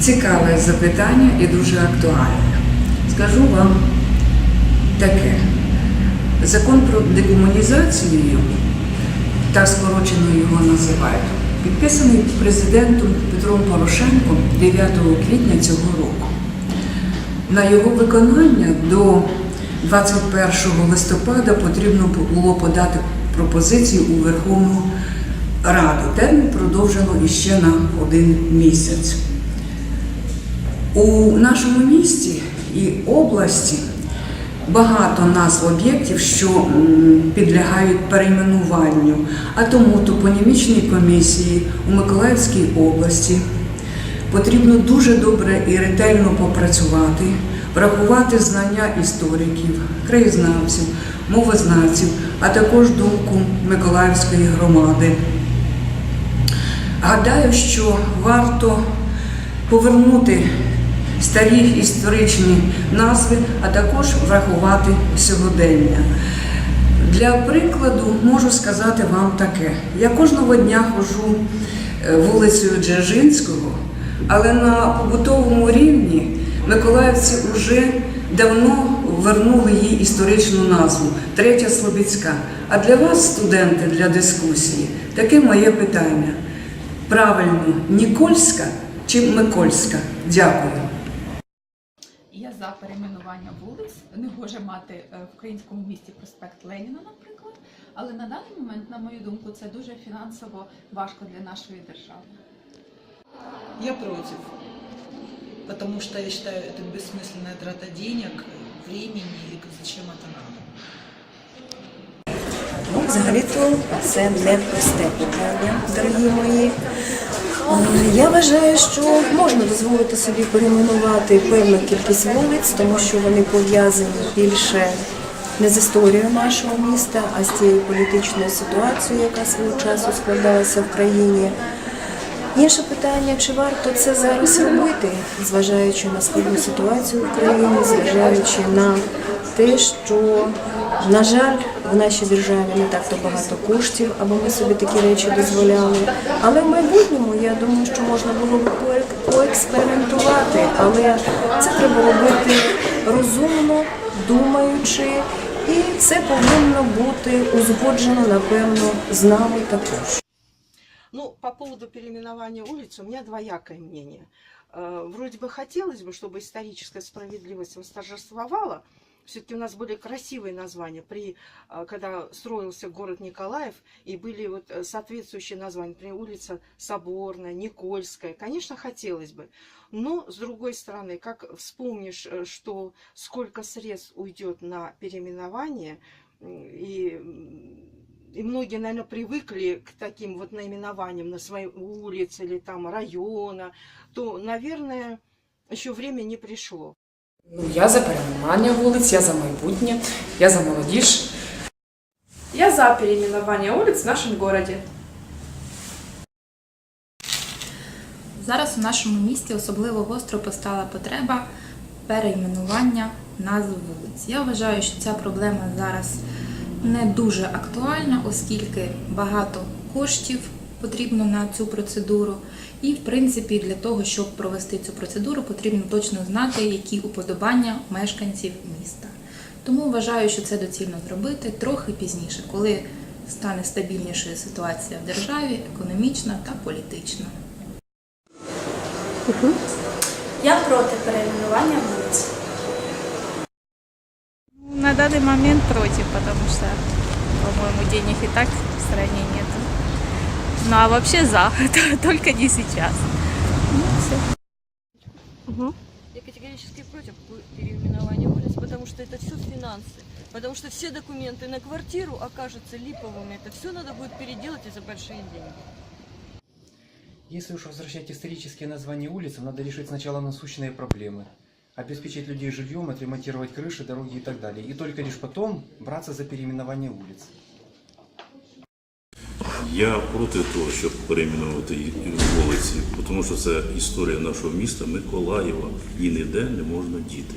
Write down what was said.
цікаве запитання і дуже актуальне. Скажу вам таке. Закон про декомунізацію, так скорочено його називають, підписаний президентом Петром Порошенком 9 квітня цього року. На його виконання до 21 листопада потрібно було подати пропозицію у Верховну Раду. Термін продовжено іще на один місяць. У нашому місті і області багато назв об'єктів, що підлягають перейменуванню, а тому топонімічній комісії у Миколаївській області потрібно дуже добре і ретельно попрацювати, врахувати знання істориків, краєзнавців, мовознавців, а також думку Миколаївської громади. Гадаю, що варто повернути старі історичні назви, а також врахувати сьогодення. Для прикладу можу сказати вам таке: я кожного дня ходжу е, вулицею Дзержинського, але на побутовому рівні миколаївці вже давно вернули їй історичну назву Третя Слобідська. А для вас, студенти, для дискусії, таке моє питання. Правильно, Нікольська чи Микольська? Дякую Я за перейменування вулиць. Не може мати е, в українському місті проспект Леніна, наприклад. Але на даний момент, на мою думку, це дуже фінансово важко для нашої держави. Я против. Потому что я считаю, это бессмысленная трата денег, времени, и зачем это надо. Ну, взагалі-то це не просте питання, дорогі мої. Я вважаю, що можна дозволити собі перейменувати певну кількість вулиць, тому що вони пов'язані більше не з історією нашого міста, а з тією політичною ситуацією, яка свого часу складалася в країні. Інше питання, чи варто це зараз робити, зважаючи на складну ситуацію в країні, зважаючи на те, що, на жаль, в нашій державі не так то багато коштів, аби ми собі такі речі дозволяли. Але в майбутньому я думаю, що можна було б поек- поекспериментувати, але це треба робити розумно, думаючи, і це повинно бути узгоджено, напевно, з нами також. Ну, по поводу переименования улиц у меня двоякое мнение. Э, Вроде бы хотелось бы, чтобы историческая справедливость восторжествовала. Все-таки у нас были красивые названия, при, э, когда строился город Николаев, и были вот э, соответствующие названия, например, улица Соборная, Никольская. Конечно, хотелось бы. Но, с другой стороны, как вспомнишь, э, что сколько средств уйдет на переименование, и и многие, наверное, привыкли к таким вот наименованиям на своей улице или там района, то, наверное, еще время не пришло. Ну, я за перейменування вулиць, я за майбутнє, я за молодіж. Я за переименование улиц в нашем городе. Зараз у нашому місті особливо гостро постала потреба перейменування назв вулиць. Я вважаю, що ця проблема зараз не дуже актуальна, оскільки багато коштів потрібно на цю процедуру. І, в принципі, для того, щоб провести цю процедуру, потрібно точно знати, які уподобання мешканців міста. Тому вважаю, що це доцільно зробити трохи пізніше, коли стане стабільнішою ситуація в державі, економічна та політична. Я проти переименування вулиць. На данный момент против, потому что, по-моему, денег и так в стране нет. Ну а вообще за, только не сейчас. Ну, все. Я категорически против переименования улиц, потому что это все финансы. Потому что все документы на квартиру окажутся липовыми. Это все надо будет переделать и за большие деньги. Если уж возвращать исторические названия улиц, надо решить сначала насущные проблемы. Обеспечить людей жильем, отремонтировать крыши, дороги и так далее. И только лишь потом браться за переименование улиц. Я проти того, щоб перейменувати вулиці, тому що це історія нашого міста Миколаєва. І ніде не можна діти.